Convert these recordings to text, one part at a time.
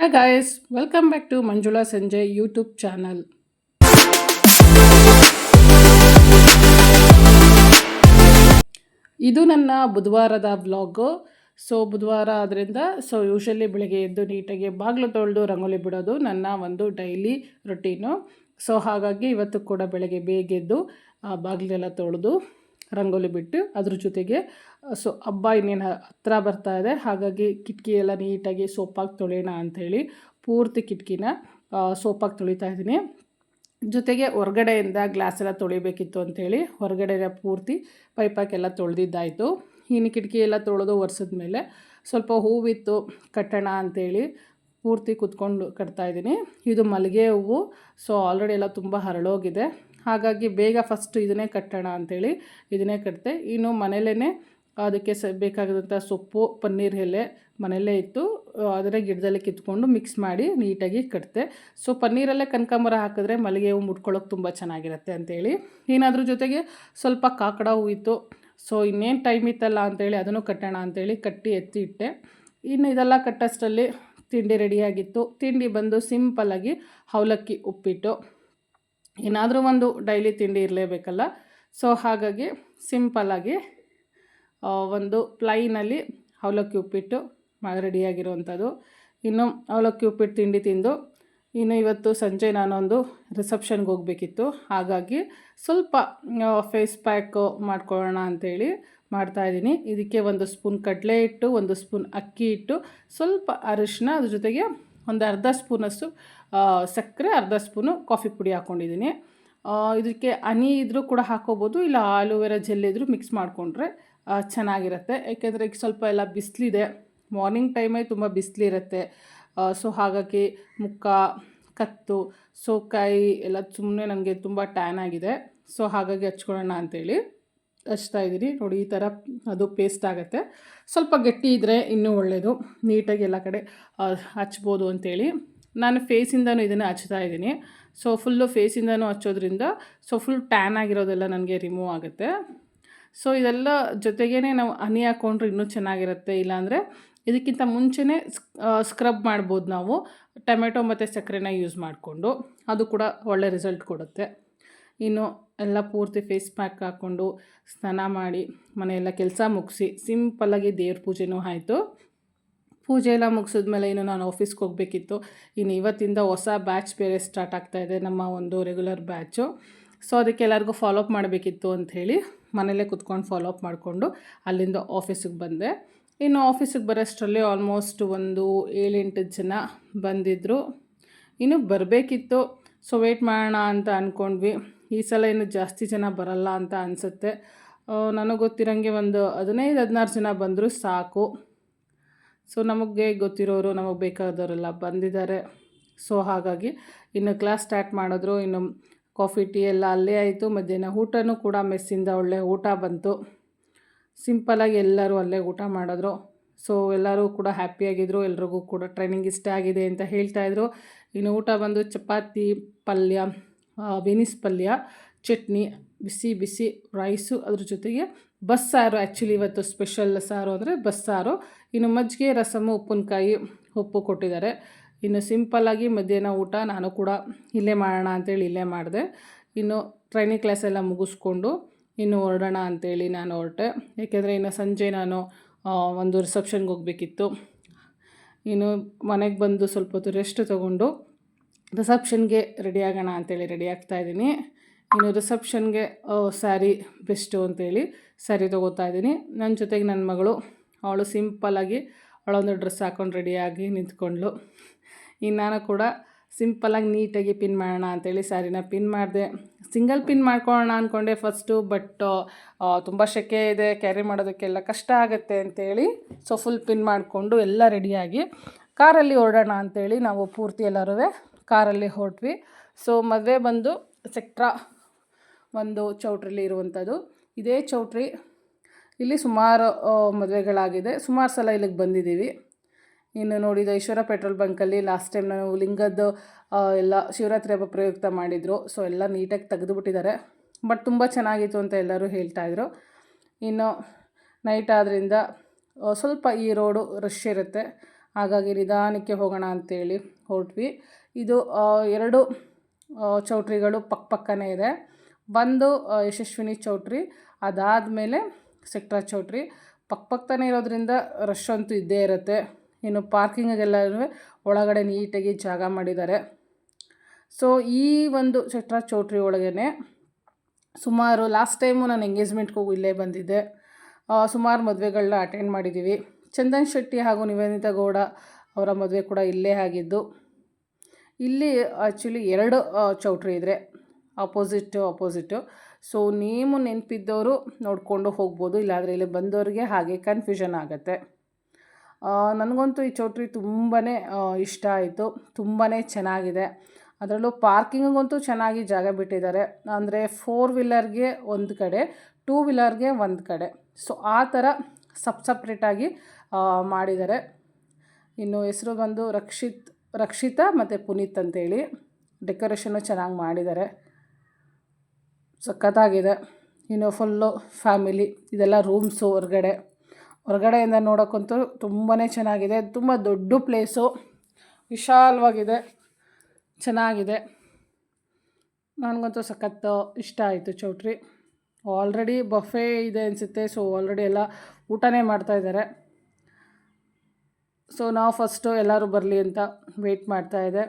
Hi guys, welcome back to Manjula Sanjay YouTube channel. ಇದು ನನ್ನ ಬುಧವಾರದ vlog so ಬುಧವಾರ ಆದ್ದರಿಂದ ಸೊ ಯೂಶಲಿ ಬೆಳಗ್ಗೆ ಎದ್ದು ನೀಟಾಗಿ ಬಾಗಿಲು ತೊಳೆದು ರಂಗೋಲಿ ಬಿಡೋದು ನನ್ನ ಒಂದು ಡೈಲಿ ರೊಟೀನು ಸೊ ಹಾಗಾಗಿ ಇವತ್ತು ಕೂಡ ಬೆಳಗ್ಗೆ ಬೇಗ ಎದ್ದು ಆ ಬಾಗಿಲೆಲ್ಲ ತೊಳೆದು ರಂಗೋಲಿ ಬಿಟ್ಟು ಅದ್ರ ಜೊತೆಗೆ ಸೊ, ಹಬ್ಬ ಇನ್ನೇನು ಹತ್ರ ಬರ್ತಾ ಇದೆ. ಹಾಗಾಗಿ ಕಿಟಕಿ ಎಲ್ಲ ನೀಟಾಗಿ ಸೋಪಾಗಿ ತೊಳೆಯೋಣ ಅಂಥೇಳಿ ಪೂರ್ತಿ ಕಿಟಕಿನ ಸೋಪಾಗಿ ತೊಳಿತಾ ಇದ್ದೀನಿ. ಜೊತೆಗೆ ಹೊರಗಡೆಯಿಂದ ಗ್ಲಾಸ್ ಎಲ್ಲ ತೊಳಿಬೇಕಿತ್ತು ಅಂಥೇಳಿ ಹೊರಗಡೆನ ಪೂರ್ತಿ ಪೈಪಾಕೆಲ್ಲ ತೊಳೆದಿದ್ದಾಯಿತು. ಇನ್ನು ಕಿಟಕಿ ಎಲ್ಲ ತೊಳೆದು ಒರೆಸಿದ್ಮೇಲೆ ಸ್ವಲ್ಪ ಹೂವಿತ್ತು ಕಟ್ಟೋಣ ಅಂಥೇಳಿ ಪೂರ್ತಿ ಕುತ್ಕೊಂಡು ಕಟ್ತಾಯಿದ್ದೀನಿ ಇದು ಮಲ್ಲಿಗೆ ಹೂವು, ಸೊ, ಆಲ್ರೆಡಿ ಎಲ್ಲ ತುಂಬ ಹರಳೋಗಿದೆ. ಹಾಗಾಗಿ ಬೇಗ ಫಸ್ಟ್ ಇದನ್ನೇ ಕಟ್ಟೋಣ ಅಂಥೇಳಿ ಇದನ್ನೇ ಕಟ್ತೆ ಇನ್ನು ಮನೇಲೇ ಅದಕ್ಕೆ ಸ ಬೇಕಾದಂಥ ಸೊಪ್ಪು, ಪನ್ನೀರ್ ಎಲೆ ಮನೆಯಲ್ಲೇ ಇತ್ತು. ಅದನ್ನೇ ಗಿಡದಲ್ಲಿ ಕಿತ್ಕೊಂಡು ಮಿಕ್ಸ್ ಮಾಡಿ ನೀಟಾಗಿ ಕಟ್ತೆ ಸೊ ಪನ್ನೀರಲ್ಲೇ ಕನಕಾಂಬರ ಹಾಕಿದ್ರೆ ಮಲ್ಲಿಗೆ ಹೂವು ಮುಟ್ಕೊಳ್ಳೋಕೆ ತುಂಬ ಚೆನ್ನಾಗಿರುತ್ತೆ ಅಂಥೇಳಿ ಏನಾದರೂ ಜೊತೆಗೆ ಸ್ವಲ್ಪ ಕಾಕಡ ಹೂ ಇತ್ತು. ಸೊ ಇನ್ನೇನು ಟೈಮ್ ಇತ್ತಲ್ಲ ಅಂಥೇಳಿ ಅದನ್ನು ಕಟ್ಟೋಣ ಅಂಥೇಳಿ ಕಟ್ಟಿ ಎತ್ತಿ ಇಟ್ಟೆ. ಇನ್ನು ಇದೆಲ್ಲ ಕಟ್ಟೋಷ್ಟರಲ್ಲಿ ತಿಂಡಿ ರೆಡಿಯಾಗಿತ್ತು ತಿಂಡಿ ಬಂದು ಸಿಂಪಲ್ಲಾಗಿ ಅವಲಕ್ಕಿ ಉಪ್ಪಿಟ್ಟು. ಏನಾದರೂ ಒಂದು ಡೈಲಿ ತಿಂಡಿ ಇರಲೇಬೇಕಲ್ಲ? ಸೊ ಹಾಗಾಗಿ ಸಿಂಪಲ್ಲಾಗಿ ಒಂದು ಪ್ಲೈನಲ್ಲಿ ಅವಲಕ್ಕಿ ಉಪ್ಪಿಟ್ಟು ರೆಡಿಯಾಗಿರುವಂಥದ್ದು. ಇನ್ನು ಅವಲಕ್ಕಿ ಉಪ್ಪಿಟ್ಟು ತಿಂಡಿ ತಿಂದು, ಇನ್ನು ಇವತ್ತು ಸಂಜೆ ನಾನೊಂದು ರಿಸೆಪ್ಷನ್ಗೆ ಹೋಗಬೇಕಿತ್ತು. ಹಾಗಾಗಿ ಸ್ವಲ್ಪ ಫೇಸ್ ಪ್ಯಾಕ್ ಮಾಡ್ಕೊಳ್ಳೋಣ ಅಂಥೇಳಿ ಮಾಡ್ತಾಯಿದ್ದೀನಿ ಇದಕ್ಕೆ ಒಂದು ಸ್ಪೂನ್ ಕಡಲೆ ಹಿಟ್ಟು, ಒಂದು ಸ್ಪೂನ್ ಅಕ್ಕಿ ಹಿಟ್ಟು, ಸ್ವಲ್ಪ ಅರಿಶಿನ, ಅದ್ರ ಜೊತೆಗೆ ಒಂದು ಅರ್ಧ ಸ್ಪೂನಷ್ಟು ಸಕ್ಕರೆ, ಅರ್ಧ ಸ್ಪೂನು ಕಾಫಿ ಪುಡಿ ಹಾಕ್ಕೊಂಡಿದ್ದೀನಿ ಇದಕ್ಕೆ ಹನಿ ಇದ್ದರೂ ಕೂಡ ಹಾಕೋಬೋದು, ಇಲ್ಲ ಆಲೋವೆರಾ ಜೆಲ್ ಇದ್ದರೂ ಮಿಕ್ಸ್ ಮಾಡಿಕೊಂಡ್ರೆ ಚೆನ್ನಾಗಿರುತ್ತೆ. ಏಕೆಂದರೆ ಈಗ ಸ್ವಲ್ಪ ಎಲ್ಲ ಬಿಸಿಲಿದೆ. ಮಾರ್ನಿಂಗ್ ಟೈಮೇ ತುಂಬ ಬಿಸಿಲಿರುತ್ತೆ. ಸೊ ಹಾಗಾಗಿ ಮುಖ, ಕತ್ತು, ಸೋಕಾಯಿ ಎಲ್ಲ ಸುಮ್ಮನೆ ನನಗೆ ತುಂಬ ಟ್ಯಾನ್ ಆಗಿದೆ. ಸೊ ಹಾಗಾಗಿ ಹಚ್ಕೊಳ್ಳೋಣ ಅಂತೇಳಿ ಹಚ್ತಾ ಇದ್ದೀನಿ. ನೋಡಿ, ಈ ಥರ ಅದು ಪೇಸ್ಟ್ ಆಗುತ್ತೆ. ಸ್ವಲ್ಪ ಗಟ್ಟಿ ಇದ್ದರೆ ಇನ್ನೂ ಒಳ್ಳೆಯದು ನೀಟಾಗಿ ಎಲ್ಲ ಕಡೆ ಹಚ್ಬೋದು ಅಂಥೇಳಿ ನಾನು ಫೇಸಿಂದನೂ ಇದನ್ನು ಹಚ್ತಾ ಇದ್ದೀನಿ. ಸೊ ಫುಲ್ಲು ಫೇಸಿಂದನೂ ಹಚ್ಚೋದ್ರಿಂದ ಸೊ ಫುಲ್ ಟ್ಯಾನ್ ಆಗಿರೋದೆಲ್ಲ ನನಗೆ ರಿಮೂವ್ ಆಗುತ್ತೆ. ಸೊ ಇದೆಲ್ಲ ಜೊತೆಗೇ ನಾವು ಹನಿ ಹಾಕ್ಕೊಂಡ್ರೆ ಇನ್ನೂ ಚೆನ್ನಾಗಿರುತ್ತೆ. ಇಲ್ಲಾಂದರೆ ಇದಕ್ಕಿಂತ ಮುಂಚೆನೇ ಸ್ಕ್ರಬ್ ಮಾಡ್ಬೋದು ನಾವು. ಟೊಮೆಟೊ ಮತ್ತು ಸಕ್ಕರೆನ ಯೂಸ್ ಮಾಡಿಕೊಂಡು ಅದು ಕೂಡ ಒಳ್ಳೆ ರಿಸಲ್ಟ್ ಕೊಡುತ್ತೆ. ಇನ್ನು ಎಲ್ಲ ಪೂರ್ತಿ ಫೇಸ್ ಪ್ಯಾಕ್ ಹಾಕ್ಕೊಂಡು ಸ್ನಾನ ಮಾಡಿ ಮನೆಯೆಲ್ಲ ಕೆಲಸ ಮುಗಿಸಿ ಸಿಂಪಲ್ಲಾಗಿ ದೇವ್ರ ಪೂಜೆನೂ ಆಯಿತು. ಪೂಜೆ ಎಲ್ಲ ಮುಗಿಸಿದ್ಮೇಲೆ ಇನ್ನು ನಾನು ಆಫೀಸ್ಗೆ ಹೋಗಬೇಕಿತ್ತು. ಇನ್ನು ಇವತ್ತಿಂದ ಹೊಸ ಬ್ಯಾಚ್ ಬೇರೆ ಸ್ಟಾರ್ಟ್ ಆಗ್ತಾ ಇದೆ, ನಮ್ಮ ಒಂದು ರೆಗ್ಯುಲರ್ ಬ್ಯಾಚು ಸೊ ಅದಕ್ಕೆ ಎಲ್ಲರಿಗೂ ಫಾಲೋಅಪ್ ಮಾಡಬೇಕಿತ್ತು ಅಂಥೇಳಿ ಮನೇಲೇ ಕುತ್ಕೊಂಡು ಫಾಲೋಅಪ್ ಮಾಡಿಕೊಂಡು ಅಲ್ಲಿಂದ ಆಫೀಸಿಗೆ ಬಂದೆ. ಇನ್ನು ಆಫೀಸಿಗೆ ಬರೋಷ್ಟರಲ್ಲಿ ಆಲ್ಮೋಸ್ಟ್ ಒಂದು ಏಳೆಂಟು ಜನ ಬಂದಿದ್ದರು ಇನ್ನು ಬರಬೇಕಿತ್ತು. ಸೊ ವೆಯ್ಟ್ ಮಾಡೋಣ ಅಂತ ಅಂದ್ಕೊಂಡ್ವಿ ಈ ಸಲ ಇನ್ನು ಜಾಸ್ತಿ ಜನ ಬರಲ್ಲ ಅಂತ ಅನಿಸುತ್ತೆ. ನನಗೆ ಗೊತ್ತಿರೋಂಗೆ ಒಂದು ಹದಿನೈದು ಹದಿನಾರು ಜನ ಬಂದರೂ ಸಾಕು. ಸೊ ನಮಗೆ ಗೊತ್ತಿರೋರು ನಮಗೆ ಬೇಕಾದವರೆಲ್ಲ ಬಂದಿದ್ದಾರೆ. ಸೊ ಹಾಗಾಗಿ ಇನ್ನು ಕ್ಲಾಸ್ ಸ್ಟಾರ್ಟ್ ಮಾಡಿದ್ರು. ಇನ್ನು ಕಾಫಿ ಟೀ ಎಲ್ಲ ಅಲ್ಲೇ ಆಯಿತು. ಮಧ್ಯಾಹ್ನ ಊಟನೂ ಕೂಡ ಮೆಸ್ಸಿಂದ ಒಳ್ಳೆ ಊಟ ಬಂತು. ಸಿಂಪಲಾಗಿ ಎಲ್ಲರೂ ಅಲ್ಲೇ ಊಟ ಮಾಡಿದ್ರು. ಸೊ ಎಲ್ಲರೂ ಕೂಡ ಹ್ಯಾಪಿಯಾಗಿದ್ದರು ಎಲ್ರಿಗೂ ಕೂಡ ಟ್ರೈನಿಂಗ್ ಇಷ್ಟ ಆಗಿದೆ ಅಂತ ಹೇಳ್ತಾಯಿದ್ರು ಇನ್ನು ಊಟ ಬಂದು ಚಪಾತಿ, ಪಲ್ಯ ಬೆನಿಸ್ ಪಲ್ಯ, ಚಟ್ನಿ, ಬಿಸಿ ಬಿಸಿ ರೈಸು ಅದ್ರ ಜೊತೆಗೆ ಬಸ್ಸಾರು ಆ್ಯಕ್ಚುಲಿ ಇವತ್ತು ಸ್ಪೆಷಲ್ ಸಾರು ಅಂದರೆ ಬಸ್ಸಾರು. ಇನ್ನು ಮಜ್ಜಿಗೆ, ರಸಮು, ಉಪ್ಪಿನಕಾಯಿ ಉಪ್ಪು ಕೊಟ್ಟಿದ್ದಾರೆ. ಇನ್ನು ಸಿಂಪಲ್ಲಾಗಿ ಮಧ್ಯಾಹ್ನ ಊಟ ನಾನು ಕೂಡ ಇಲ್ಲೇ ಮಾಡೋಣ ಅಂತೇಳಿ ಇಲ್ಲೇ ಮಾಡಿದೆ. ಇನ್ನು ಟ್ರೈನಿಂಗ್ ಕ್ಲಾಸ್ ಎಲ್ಲ ಮುಗಿಸ್ಕೊಂಡು ಇನ್ನು ಹೊರಡೋಣ ಅಂತೇಳಿ ನಾನು ಹೊರಟೆ. ಏಕೆಂದರೆ ಇನ್ನು ಸಂಜೆ ನಾನು ಒಂದು ರಿಸೆಪ್ಷನ್ಗೆ ಹೋಗಬೇಕಿತ್ತು. ಇನ್ನು ಮನೆಗೆ ಬಂದು ಸ್ವಲ್ಪ ಹೊತ್ತು ರೆಸ್ಟ್ ತೊಗೊಂಡು ರಿಸೆಪ್ಷನ್ಗೆ ರೆಡಿ ಆಗೋಣ ಅಂತೇಳಿ ರೆಡಿ ಆಗ್ತಾ ಇದ್ದೀನಿ. ಇನ್ನು ರಿಸೆಪ್ಷನ್ಗೆ ಸ್ಯಾರಿ ಬೆಸ್ಟು ಅಂತೇಳಿ ಸ್ಯಾರಿ ತೊಗೋತಾ ಇದ್ದೀನಿ. ನನ್ನ ಜೊತೆಗೆ ನನ್ನ ಮಗಳು, ಅವಳು ಸಿಂಪಲ್ಲಾಗಿ ಅವಳೊಂದು ಡ್ರೆಸ್ ಹಾಕೊಂಡು ರೆಡಿಯಾಗಿ ನಿಂತ್ಕೊಂಡ್ಳು. ಇನ್ನು ನಾನು ಕೂಡ ಸಿಂಪಲ್ಲಾಗಿ ನೀಟಾಗಿ ಪಿನ್ ಮಾಡೋಣ ಅಂತೇಳಿ ಸ್ಯಾರಿನ ಪಿನ್ ಮಾಡಿದೆ. ಸಿಂಗಲ್ ಪಿನ್ ಮಾಡ್ಕೊಳ್ಳೋಣ ಅಂದ್ಕೊಂಡೆ ಫಸ್ಟು, ಬಟ್ ತುಂಬ ಶೆಕೆ ಇದೆ, ಕ್ಯಾರಿ ಮಾಡೋದಕ್ಕೆಲ್ಲ ಕಷ್ಟ ಆಗುತ್ತೆ ಅಂತೇಳಿ ಸೊ, ಫುಲ್ ಪಿನ್ ಮಾಡಿಕೊಂಡು ಎಲ್ಲ ರೆಡಿಯಾಗಿ ಕಾರಲ್ಲಿ ಓಡೋಣ ಅಂತೇಳಿ ನಾವು ಪೂರ್ತಿ ಎಲ್ಲರೂ ಕಾರಲ್ಲಿ ಹೊರಟ್ವಿ. ಸೊ ಮದುವೆ ಬಂದು ಸೆಕ್ಟ್ರಾ ಒಂದು ಚೌಟ್ರಿಲಿ ಇರುವಂಥದ್ದು ಇದೇ ಚೌಟ್ರಿ ಇಲ್ಲಿ ಸುಮಾರು ಮದುವೆಗಳಾಗಿದೆ. ಸುಮಾರು ಸಲ ಇಲ್ಲಿಗೆ ಬಂದಿದ್ದೀವಿ. ಇನ್ನು ನೋಡಿದ ಈಶ್ವರ ಪೆಟ್ರೋಲ್ ಬಂಕಲ್ಲಿ ಲಾಸ್ಟ್ ಟೈಮ್ ನಾನು ಲಿಂಗದ್ದು ಎಲ್ಲ ಶಿವರಾತ್ರಿ ಹಬ್ಬ ಪ್ರಯುಕ್ತ ಮಾಡಿದರು. ಸೊ ಎಲ್ಲ ನೀಟಾಗಿ ತೆಗೆದುಬಿಟ್ಟಿದ್ದಾರೆ. ಬಟ್ ತುಂಬ ಚೆನ್ನಾಗಿತ್ತು ಅಂತ ಎಲ್ಲರೂ ಹೇಳ್ತಾಯಿದ್ರು ಇನ್ನು ನೈಟ್ ಆದ್ದರಿಂದ ಸ್ವಲ್ಪ ಈ ರೋಡು ರಶ್ ಇರುತ್ತೆ. ಹಾಗಾಗಿ ನಿಧಾನಕ್ಕೆ ಹೋಗೋಣ ಅಂತೇಳಿ ಹೊರಟ್ವಿ. ಇದು ಎರಡು ಚೌಟ್ರಿಗಳು ಪಕ್ಕ ಪಕ್ಕನೇ ಇದೆ. ಒಂದು ಯಶಸ್ವಿನಿ ಚೌಟ್ರಿ, ಅದಾದಮೇಲೆ ಸೆಕ್ಟ್ರಾ ಚೌಟ್ರಿ. ಪಕ್ಕ ಪಕ್ಕನೇ ಇರೋದ್ರಿಂದ ರಶ್ ಅಂತೂ ಇದ್ದೇ ಇರುತ್ತೆ. ಇನ್ನು ಪಾರ್ಕಿಂಗಿಗೆಲ್ಲನೂ ಒಳಗಡೆ ನೀಟಾಗಿ ಜಾಗ ಮಾಡಿದ್ದಾರೆ. ಸೊ, ಈ ಒಂದು ಸೆಕ್ಟ್ರಾ ಚೌಟ್ರಿ ಒಳಗೇ ಸುಮಾರು, ಲಾಸ್ಟ್ ಟೈಮು ನಾನು ಎಂಗೇಜ್ಮೆಂಟ್ಗೂ ಇಲ್ಲೇ ಬಂದಿದ್ದೆ. ಸುಮಾರು ಮದುವೆಗಳನ್ನ ಅಟೆಂಡ್ ಮಾಡಿದ್ದೀವಿ. ಚಂದನ್ ಶೆಟ್ಟಿ ಹಾಗೂ ನಿವೇದಿತಾ ಗೌಡ ಅವರ ಮದುವೆ ಕೂಡ ಇಲ್ಲೇ ಆಗಿದ್ದು. ಇಲ್ಲಿ ಆ್ಯಕ್ಚುಲಿ ಎರಡು ಚೌಟ್ರಿ ಇದ್ರೆ. ಅಪೋಸಿಟ್ಟು ಅಪೋಸಿಟ್ಟು ಸೊ ನೇಮು ನೆನಪಿದ್ದವರು ನೋಡಿಕೊಂಡು ಹೋಗ್ಬೋದು. ಇಲ್ಲಾಂದರೆ ಇಲ್ಲಿ ಬಂದವರಿಗೆ ಹಾಗೆ ಕನ್ಫ್ಯೂಷನ್ ಆಗುತ್ತೆ. ನನಗಂತೂ ಈ ಚೌಟ್ರಿ ತುಂಬಾ ಇಷ್ಟ ಆಯಿತು. ತುಂಬಾ ಚೆನ್ನಾಗಿದೆ. ಅದರಲ್ಲೂ ಪಾರ್ಕಿಂಗಿಗಂತೂ ಚೆನ್ನಾಗಿ ಜಾಗ ಬಿಟ್ಟಿದ್ದಾರೆ. ಅಂದರೆ ಫೋರ್ ವೀಲರ್ಗೆ ಒಂದು ಕಡೆ ಟೂ ವೀಲರ್ಗೆ ಒಂದು ಕಡೆ. ಸೊ ಆ ಥರ ಸಪ್ ಸಪ್ರೇಟಾಗಿ ಮಾಡಿದ್ದಾರೆ. ಇನ್ನು ಹೆಸರು ಬಂದು ರಕ್ಷಿತ್ ರಕ್ಷಿತಾ ಮತ್ತು ಪುನೀತ್ ಅಂತೇಳಿ ಡೆಕೋರೇಷನ್ನು ಚೆನ್ನಾಗಿ ಮಾಡಿದ್ದಾರೆ. ಸಖತ್ತಾಗಿದೆ. ಇನ್ನು ಫುಲ್ಲು ಫ್ಯಾಮಿಲಿ ಇದೆಲ್ಲ ರೂಮ್ಸು ಹೊರಗಡೆ. ಹೊರಗಡೆಯಿಂದ ನೋಡೋಕ್ಕಂತೂ ತುಂಬಾ ಚೆನ್ನಾಗಿದೆ. ತುಂಬ ದೊಡ್ಡ ಪ್ಲೇಸು ವಿಶಾಲವಾಗಿದೆ. ಚೆನ್ನಾಗಿದೆ. ನನಗಂತೂ ಸಖತ್ತು ಇಷ್ಟ ಆಯಿತು ಚೌಟ್ರಿ. ಆಲ್ರೆಡಿ ಬಫೆ ಇದೆ ಅನಿಸುತ್ತೆ ಸೊ ಆಲ್ರೆಡಿ ಎಲ್ಲ ಊಟನೇ ಮಾಡ್ತಾಯಿದ್ದಾರೆ ಸೊ ನಾವು ಫಸ್ಟು ಎಲ್ಲರೂ ಬರಲಿ ಅಂತ ವೆಯ್ಟ್ ಮಾಡ್ತಾಯಿದ್ದೆ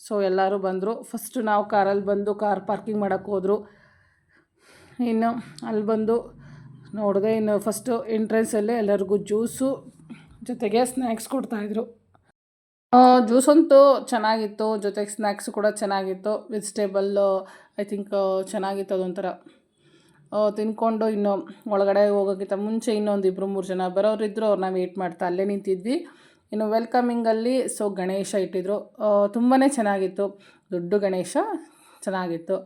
ಸೊ ಎಲ್ಲರೂ ಬಂದರು. ಫಸ್ಟು ನಾವು ಕಾರಲ್ಲಿ ಬಂದು ಕಾರ್ ಪಾರ್ಕಿಂಗ್ ಮಾಡೋಕ್ಕೆ ಹೋದರು. ಇನ್ನು ಅಲ್ಲಿ ಬಂದು ನೋಡಿದೆ ಇನ್ನು ಫಸ್ಟು ಎಂಟ್ರೆನ್ಸಲ್ಲೇ ಎಲ್ಲರಿಗೂ ಜ್ಯೂಸು ಜೊತೆಗೆ ಸ್ನ್ಯಾಕ್ಸ್ ಕೊಡ್ತಾಯಿದ್ರು ಜ್ಯೂಸ್ ಅಂತೂ ಚೆನ್ನಾಗಿತ್ತು. ಜೊತೆಗೆ ಸ್ನ್ಯಾಕ್ಸ್ ಕೂಡ ಚೆನ್ನಾಗಿತ್ತು. ವೆಜಿಟೇಬಲ್ ಐ ಥಿಂಕ್ ಚೆನ್ನಾಗಿತ್ತು ಅದೊಂಥರ. ತಿನ್ಕೊಂಡು ಇನ್ನು ಒಳಗಡೆ ಹೋಗೋಕ್ಕಿಂತ ಮುಂಚೆ ಇನ್ನೊಂದು ಇಬ್ಬರು ಮೂರು ಜನ ಬರೋರಿದ್ದರು ಅವ್ರನ್ನ ವೆಯ್ಟ್ ಮಾಡ್ತಾ ಅಲ್ಲೇ ನಿಂತಿದ್ವಿ. ಇನ್ನು ವೆಲ್ಕಮಿಂಗಲ್ಲಿ ಸೊ ಗಣೇಶ ಇಟ್ಟಿದ್ರು. ತುಂಬಾ ಚೆನ್ನಾಗಿತ್ತು. ದೊಡ್ಡ ಗಣೇಶ, ಚೆನ್ನಾಗಿತ್ತು.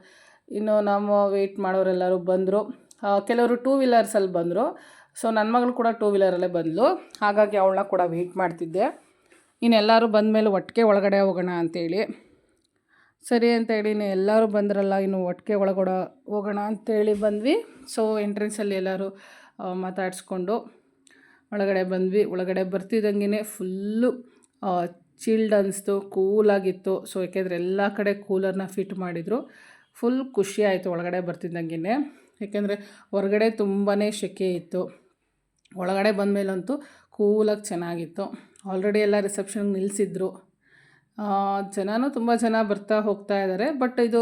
ಇನ್ನು ನಮ್ಮ ವೆಯ್ಟ್ ಮಾಡೋರೆಲ್ಲರೂ ಬಂದರು. ಕೆಲವರು ಟೂ ವೀಲರ್ಸಲ್ಲಿ ಬಂದರು. ಸೊ ನನ್ನ ಮಗಳು ಕೂಡ ಟೂ ವೀಲರಲ್ಲೇ ಬಂದಳು ಹಾಗಾಗಿ ಅವಳನ್ನ ಕೂಡ ವೆಯ್ಟ್ ಮಾಡ್ತಿದ್ದೆ. ಇನ್ನೆಲ್ಲರೂ ಬಂದಮೇಲೆ ಒಟ್ಟಿಗೆ ಒಳಗಡೆ ಹೋಗೋಣ ಅಂತೇಳಿ. ಸರಿ ಅಂತೇಳಿ, ಇನ್ನು ಎಲ್ಲರೂ ಬಂದ್ರಲ್ಲ, ಇನ್ನು ಒಟ್ಟಿಗೆ ಒಳಗಡೆ ಹೋಗೋಣ ಅಂತೇಳಿ ಬಂದ್ವಿ. ಸೊ ಎಂಟ್ರೆನ್ಸಲ್ಲಿ ಎಲ್ಲರೂ ಮಾತಾಡಿಸ್ಕೊಂಡು ಒಳಗಡೆ ಬಂದ್ವಿ. ಒಳಗಡೆ ಬರ್ತಿದ್ದಂಗೆ ಫುಲ್ಲು ಚಿಲ್ಡ್ ಅನ್ನಿಸ್ತು ಕೂಲಾಗಿತ್ತು ಸೊ ಯಾಕೆಂದರೆ ಎಲ್ಲ ಕಡೆ ಕೂಲರ್ನ ಫಿಟ್ ಮಾಡಿದರು. ಫುಲ್ ಖುಷಿ ಆಯಿತು ಒಳಗಡೆ ಬರ್ತಿದ್ದಂಗೆ ಏಕೆಂದರೆ ಹೊರಗಡೆ ತುಂಬಾ ಸೆಕೆ ಇತ್ತು. ಒಳಗಡೆ ಬಂದಮೇಲಂತೂ ಕೂಲಾಗಿ ಚೆನ್ನಾಗಿತ್ತು. ಆಲ್ರೆಡಿ ಎಲ್ಲ ರಿಸೆಪ್ಷನ್ಗೆ ನಿಲ್ಲಿಸಿದ್ರು ಜನನೂ ತುಂಬ ಜನ ಬರ್ತಾ ಹೋಗ್ತಾ ಇದ್ದಾರೆ ಬಟ್ ಇದು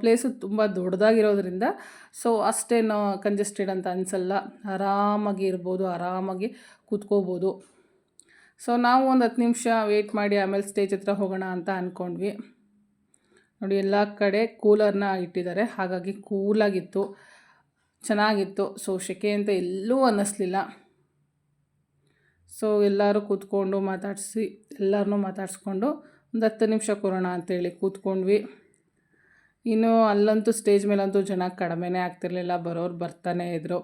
ಪ್ಲೇಸು ತುಂಬ ದೊಡ್ಡದಾಗಿರೋದ್ರಿಂದ ಸೊ ಅಷ್ಟೇನು ಕಂಜೆಸ್ಟೆಡ್ ಅಂತ ಅನಿಸಲ್ಲ. ಆರಾಮಾಗಿ ಇರ್ಬೋದು, ಆರಾಮಾಗಿ ಕೂತ್ಕೋಬೋದು. ಸೊ ನಾವು ಒಂದು ಹತ್ತು ನಿಮಿಷ ವೆಯ್ಟ್ ಮಾಡಿ ಆಮೇಲೆ ಸ್ಟೇಜ್ ಹತ್ರ ಹೋಗೋಣ ಅಂತ ಅಂದ್ಕೊಂಡ್ವಿ ನೋಡಿ, ಎಲ್ಲ ಕಡೆ ಕೂಲರ್ನ ಇಟ್ಟಿದ್ದಾರೆ. ಹಾಗಾಗಿ ಕೂಲಾಗಿತ್ತು ಚೆನ್ನಾಗಿತ್ತು. ಸೊ ಸೆಕೆ ಅಂತ ಎಲ್ಲೂ ಅನ್ನಿಸ್ಲಿಲ್ಲ. ಸೊ ಎಲ್ಲರೂ ಕೂತ್ಕೊಂಡು ಮಾತಾಡಿಸಿ ಎಲ್ಲರನ್ನೂ ಮಾತಾಡಿಸ್ಕೊಂಡು ಒಂದು ಹತ್ತು ನಿಮಿಷ ಕೊರೋಣ ಅಂತೇಳಿ ಕೂತ್ಕೊಂಡ್ವಿ. ಇನ್ನು ಅಲ್ಲಂತೂ ಸ್ಟೇಜ್ ಮೇಲಂತೂ ಜನ ಕಡಿಮೆನೇ ಆಗ್ತಿರಲಿಲ್ಲ, ಬರೋರು ಬರ್ತಾನೆ ಇದ್ದರು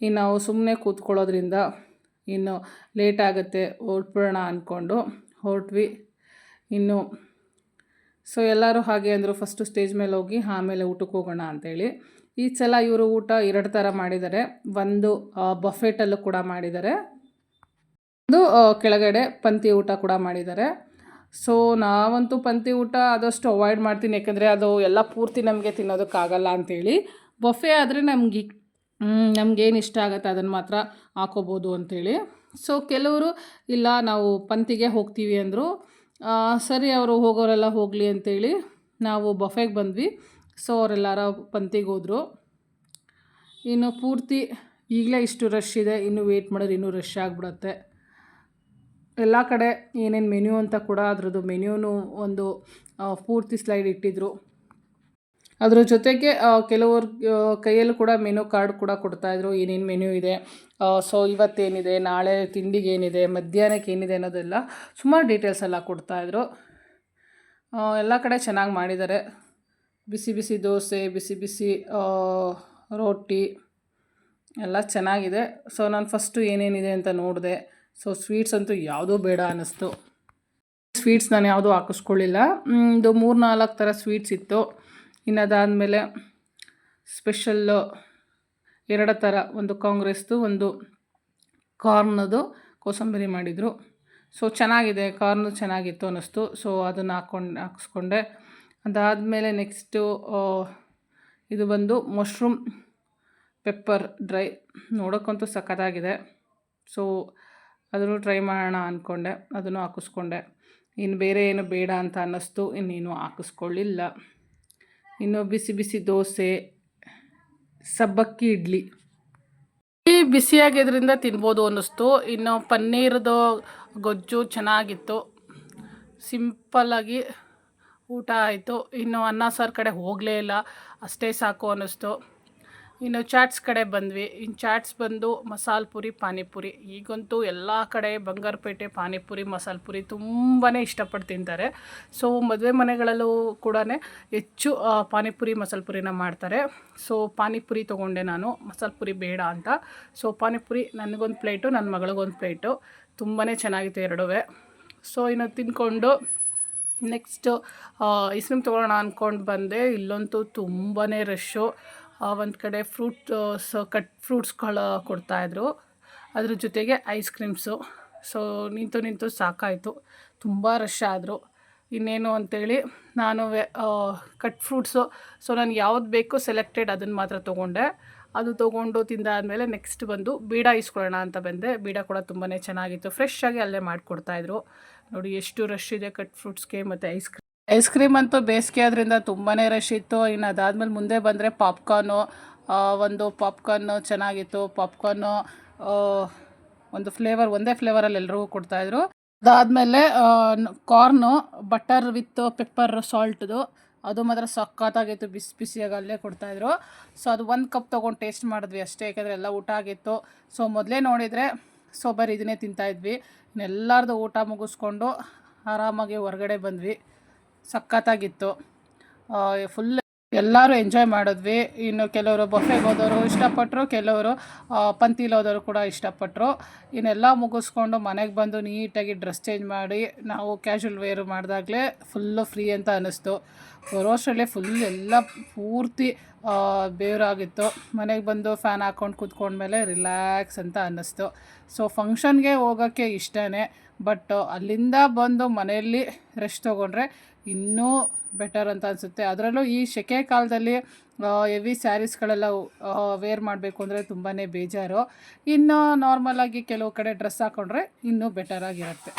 ಇನ್ನು ನಾವು ಸುಮ್ಮನೆ ಕೂತ್ಕೊಳ್ಳೋದ್ರಿಂದ ಇನ್ನು ಲೇಟ್ ಆಗುತ್ತೆ ಹೊರಟ್ಬಿಡೋಣ ಅಂದ್ಕೊಂಡು ಹೊರಟ್ವಿ. ಇನ್ನು ಸೊ ಎಲ್ಲರೂ ಹಾಗೆ ಅಂದರು ಫಸ್ಟು ಸ್ಟೇಜ್ ಮೇಲೆ ಹೋಗಿ ಆಮೇಲೆ ಊಟಕ್ಕೆ ಹೋಗೋಣ ಅಂತೇಳಿ. ಈ ಸಲ ಇವರು ಊಟ ಎರಡು ಥರ ಮಾಡಿದ್ದಾರೆ. ಒಂದು ಬಫೆಟಲ್ಲೂ ಕೂಡ ಮಾಡಿದ್ದಾರೆ. ಒಂದು ಕೆಳಗಡೆ ಪಂಕ್ತಿ ಊಟ ಕೂಡ ಮಾಡಿದ್ದಾರೆ. ಸೊ ನಾವಂತೂ ಪಂತಿ ಊಟ ಆದಷ್ಟು ಅವಾಯ್ಡ್ ಮಾಡ್ತೀನಿ, ಯಾಕಂದರೆ ಅದು ಎಲ್ಲ ಪೂರ್ತಿ ನಮಗೆ ತಿನ್ನೋದಕ್ಕಾಗಲ್ಲ ಅಂತೇಳಿ. ಬೊಫೆ ಆದರೆ ನಮಗೆ ನಮಗೇನು ಇಷ್ಟ ಆಗುತ್ತೆ ಅದನ್ನು ಮಾತ್ರ ಹಾಕೋಬೋದು ಅಂಥೇಳಿ ಸೊ ಕೆಲವರು, ಇಲ್ಲ, ನಾವು ಪಂತಿಗೆ ಹೋಗ್ತೀವಿ ಅಂದರು ಸರಿ ಅವರು ಹೋಗೋರೆಲ್ಲ ಹೋಗಲಿ ಅಂತೇಳಿ ನಾವು ಬಫೆಗೆ ಬಂದ್ವಿ. ಸೊ ಅವರೆಲ್ಲರ ಪಂತಿಗೆ ಹೋದರು. ಇನ್ನು ಪೂರ್ತಿ ಈಗಲೇ ಇಷ್ಟು ರಶ್ ಇದೆ, ಇನ್ನು ವೇಟ್ ಮಾಡಿದ್ರೆ ಇನ್ನೂ ರಶ್ ಆಗಿಬಿಡುತ್ತೆ. ಎಲ್ಲ ಕಡೆ ಏನೇನು ಮೆನ್ಯೂ ಅಂತ ಕೂಡ ಅದರದ್ದು ಮೆನ್ಯೂನು ಒಂದು ಪೂರ್ತಿ ಸ್ಲೈಡ್ ಇಟ್ಟಿದ್ರು. ಅದರ ಜೊತೆಗೆ ಕೆಲವರು ಕೈಯಲ್ಲೂ ಕೂಡ ಮೆನು ಕಾರ್ಡ್ ಕೂಡ ಕೊಡ್ತಾಯಿದ್ರು ಏನೇನು ಮೆನ್ಯೂ ಇದೆ ಸೊ ಇವತ್ತೇನಿದೆ, ನಾಳೆ ತಿಂಡಿಗೆ ಏನಿದೆ ಮಧ್ಯಾಹ್ನಕ್ಕೆ ಏನಿದೆ ಅನ್ನೋದೆಲ್ಲ ಸುಮಾರು ಡೀಟೇಲ್ಸ್ ಎಲ್ಲ ಕೊಡ್ತಾಯಿದ್ರು ಎಲ್ಲ ಕಡೆ ಚೆನ್ನಾಗಿ ಮಾಡಿದ್ದಾರೆ ಬಿಸಿ ಬಿಸಿ ದೋಸೆ, ಬಿಸಿ ಬಿಸಿ ರೊಟ್ಟಿ ರೋಟಿ, ಎಲ್ಲ ಚೆನ್ನಾಗಿದೆ. ಸೊ ನಾನು ಫಸ್ಟು ಏನೇನಿದೆ ಅಂತ ನೋಡಿದೆ. ಸೊ ಸ್ವೀಟ್ಸ್ ಅಂತೂ ಯಾವುದೂ ಬೇಡ ಅನ್ನಿಸ್ತು. ಸ್ವೀಟ್ಸ್ ನಾನು ಯಾವುದೂ ಹಾಕಿಸ್ಕೊಳ್ಳಿಲ್ಲ. ಇದು ಮೂರು ನಾಲ್ಕು ಥರ ಸ್ವೀಟ್ಸ್ ಇತ್ತು. ಇನ್ನು ಅದಾದಮೇಲೆ ಸ್ಪೆಷಲ್ಲು ಎರಡು ಥರ, ಒಂದು ಕಾಂಗ್ರೆಸ್ದು, ಒಂದು ಕಾರ್ನದು ಕೋಸಂಬರಿ ಮಾಡಿದರು. ಸೊ ಚೆನ್ನಾಗಿದೆ ಕಾರ್ನು ಚೆನ್ನಾಗಿತ್ತು ಅನ್ನಿಸ್ತು. ಸೊ ಅದನ್ನು ಹಾಕ್ಕೊಂಡು ಹಾಕಿಸ್ಕೊಂಡೆ. ಅದಾದಮೇಲೆ ನೆಕ್ಸ್ಟು ಇದು ಬಂದು ಮಶ್ರೂಮ್ ಪೆಪ್ಪರ್ ಡ್ರೈ ನೋಡೋಕ್ಕಂತೂ ಸಖತ್ತಾಗಿದೆ. ಸೊ ಅದನ್ನು ಟ್ರೈ ಮಾಡೋಣ ಅಂದ್ಕೊಂಡೆ ಅದನ್ನು ಹಾಕಿಸ್ಕೊಂಡೆ. ಇನ್ನು ಬೇರೆ ಏನು ಬೇಡ ಅಂತ ಅನ್ನಿಸ್ತು ಇನ್ನೇನು ಹಾಕಿಸ್ಕೊಳ್ಳಿಲ್ಲ. ಇನ್ನು ಬಿಸಿ ಬಿಸಿ ದೋಸೆ, ಸಬ್ಬಕ್ಕಿ ಇಡ್ಲಿ. ಈ ಬಿಸಿಯಾಗಿದ್ರಿಂದ ತಿನ್ಬೋದು ಅನ್ನಿಸ್ತು. ಇನ್ನು ಪನ್ನೀರ್ದು ಗೊಜ್ಜು ಚೆನ್ನಾಗಿತ್ತು. ಸಿಂಪಲ್ಲಾಗಿ ಊಟ ಆಯಿತು. ಇನ್ನು ಅನ್ನ ಸಾರು ಕಡೆ ಹೋಗಲೇ ಇಲ್ಲ. ಅಷ್ಟೇ ಸಾಕು ಅನ್ನಿಸ್ತು. ಇನ್ನು ಚಾಟ್ಸ್ ಕಡೆ ಬಂದ್ವಿ. ಇನ್ನು ಚಾಟ್ಸ್ ಬಂದು ಮಸಾಲೆ ಪುರಿ, ಪಾನಿಪುರಿ. ಈಗಂತೂ ಎಲ್ಲ ಕಡೆ ಬಂಗಾರಪೇಟೆ, ಪಾನಿಪುರಿ, ಮಸಾಲೆ ಪುರಿ ತುಂಬಾ ಇಷ್ಟಪಟ್ಟು ತಿಂತಾರೆ. ಸೊ ಮದುವೆ ಮನೆಗಳಲ್ಲೂ ಕೂಡ ಹೆಚ್ಚು ಪಾನಿಪುರಿ, ಮಸಾಲೆ ಪುರಿನ ಮಾಡ್ತಾರೆ. ಸೊ ಪಾನಿಪುರಿ ತೊಗೊಂಡೆ ನಾನು. ಮಸಾಲೆ ಪುರಿ ಬೇಡ ಅಂತ. ಸೊ ಪಾನಿಪುರಿ ನನಗೊಂದು ಪ್ಲೇಟು ನನ್ನ ಮಗಳಿಗೊಂದು ಪ್ಲೇಟು. ತುಂಬಾ ಚೆನ್ನಾಗಿತ್ತು ಎರಡೂ ಸೊ ಇನ್ನು ತಿಂದ್ಕೊಂಡು ನೆಕ್ಸ್ಟು ಐಸ್ ಕ್ರೀಮ್ ತೊಗೊಳ್ಳೋಣ ಅಂದ್ಕೊಂಡು ಬಂದೆ. ಇಲ್ಲಂತೂ ತುಂಬಾ ರಶ್ಶು. ಒಂದು ಕಡೆ ಫ್ರೂಟ್ ಸ ಕಟ್ ಫ್ರೂಟ್ಸ್ಗಳು ಕೊಡ್ತಾಯಿದ್ರು ಅದ್ರ ಜೊತೆಗೆ ಐಸ್ ಕ್ರೀಮ್ಸು. ಸೊ ನಿಂತು ನಿಂತು ಸಾಕಾಯಿತು. ತುಂಬ ರಶ್ ಆದರು. ಇನ್ನೇನು ಅಂತೇಳಿ ನಾನು ಕಟ್ ಫ್ರೂಟ್ಸು. ಸೊ ನಾನು ಯಾವ್ದು ಬೇಕು ಸೆಲೆಕ್ಟೆಡ್ ಅದನ್ನು ಮಾತ್ರ ತೊಗೊಂಡೆ. ಅದು ತೊಗೊಂಡು ತಿಂದಾದಮೇಲೆ ನೆಕ್ಸ್ಟ್ ಬಂದು ಬೀಡ ಇಸ್ಕೊಳ್ಳೋಣ ಅಂತ ಬಂದೆ. ಬೀಡ ಕೂಡ ತುಂಬಾ ಚೆನ್ನಾಗಿತ್ತು. ಫ್ರೆಶ್ ಆಗಿ ಅಲ್ಲೇ ಮಾಡಿಕೊಡ್ತಾಯಿದ್ರು ನೋಡಿ ಎಷ್ಟು ರಶ್ ಇದೆ ಕಟ್ ಫ್ರೂಟ್ಸ್ಗೆ ಮತ್ತು ಐಸ್ ಕ್ರೀಮ್. ಐಸ್ ಕ್ರೀಮ್ ಅಂತೂ ಬೇಸಿಗೆ ಆದ್ರಿಂದ ತುಂಬಾ ರಶ್ ಇತ್ತು. ಇನ್ನು ಅದಾದ್ಮೇಲೆ ಮುಂದೆ ಬಂದರೆ ಪಾಪ್ಕಾರ್ನು ಒಂದು ಪಾಪ್ಕಾರ್ನು ಚೆನ್ನಾಗಿತ್ತು. ಪಾಪ್ಕಾರ್ನು ಒಂದು ಫ್ಲೇವರ್, ಒಂದೇ ಫ್ಲೇವರಲ್ಲಿ ಎಲ್ರಿಗೂ ಕೊಡ್ತಾಯಿದ್ರು ಅದಾದಮೇಲೆ ಕಾರ್ನು, ಬಟರ್ ವಿತ್ ಪೆಪ್ಪರ್ ಸಾಲ್ಟ್ದು, ಅದು ಮಾತ್ರ ಸಖತ್ತಾಗಿತ್ತು, ಬಿಸಿ ಬಿಸಿಯಾಗಿ ಅಲ್ಲೇ ಕೊಡ್ತಾಯಿದ್ರು ಸೊ, ಅದು ಒಂದು ಕಪ್ ತೊಗೊಂಡು ಟೇಸ್ಟ್ ಮಾಡಿದ್ವಿ ಅಷ್ಟೇ, ಯಾಕೆಂದರೆ ಎಲ್ಲ ಊಟ ಆಗಿತ್ತು. ಸೊ, ಮೊದಲೇ ನೋಡಿದರೆ ಸೊ ಬರೀ ಇದನ್ನೇ ತಿಂತಾಯಿದ್ವಿ ಇನ್ನೆಲ್ಲರದು ಊಟ ಮುಗಿಸ್ಕೊಂಡು ಆರಾಮಾಗಿ ಹೊರಗಡೆ ಬಂದ್ವಿ. ಸಖತ್ತಾಗಿತ್ತು. ಫುಲ್ ಎಲ್ಲರೂ ಎಂಜಾಯ್ ಮಾಡಿದ್ವಿ. ಇನ್ನು ಕೆಲವರು ಬಫೆಗೆ ಹೋದವರು ಇಷ್ಟಪಟ್ಟರು ಕೆಲವರು ಪಂತಿಲಿ ಹೋದವರು ಕೂಡ ಇಷ್ಟಪಟ್ಟರು ಇನ್ನೆಲ್ಲ ಮುಗಿಸ್ಕೊಂಡು ಮನೆಗೆ ಬಂದು ನೀಟಾಗಿ ಡ್ರೆಸ್ ಚೇಂಜ್ ಮಾಡಿ, ನಾವು ಕ್ಯಾಶುವಲ್ ವೇರ್ ಮಾಡಿದಾಗಲೇ ಫುಲ್ಲು ಫ್ರೀ ಅಂತ ಅನ್ನಿಸ್ತು. ಬರೋಷ್ಟರಲ್ಲೇ ಫುಲ್ ಎಲ್ಲ ಪೂರ್ತಿ ಬೇರಾಗಿತ್ತು ಮನೆಗೆ ಬಂದು ಫ್ಯಾನ್ ಹಾಕ್ಕೊಂಡು ಕೂತ್ಕೊಂಡ್ಮೇಲೆ ರಿಲ್ಯಾಕ್ಸ್ ಅಂತ ಅನ್ನಿಸ್ತು. ಸೊ ಫಂಕ್ಷನ್ಗೆ ಹೋಗೋಕ್ಕೆ ಇಷ್ಟನೇ. ಬಟ್ ಅಲ್ಲಿಂದ ಬಂದು ಮನೆಯಲ್ಲಿ ರೆಸ್ಟ್ ತೊಗೊಂಡ್ರೆ ಇನ್ನೂ ಬೆಟರ್ ಅಂತ ಅನಿಸುತ್ತೆ. ಅದರಲ್ಲೂ ಈ ಸೆಕೆ ಕಾಲದಲ್ಲಿ ಹೆವಿ ಸ್ಯಾರೀಸ್ಗಳೆಲ್ಲ ವೇರ್ ಮಾಡಬೇಕು ಅಂದರೆ ತುಂಬಾ ಬೇಜಾರು. ಇನ್ನು ನಾರ್ಮಲಾಗಿ ಕೆಲವು ಕಡೆ ಡ್ರೆಸ್ ಹಾಕ್ಕೊಂಡ್ರೆ ಇನ್ನೂ ಬೆಟರಾಗಿರುತ್ತೆ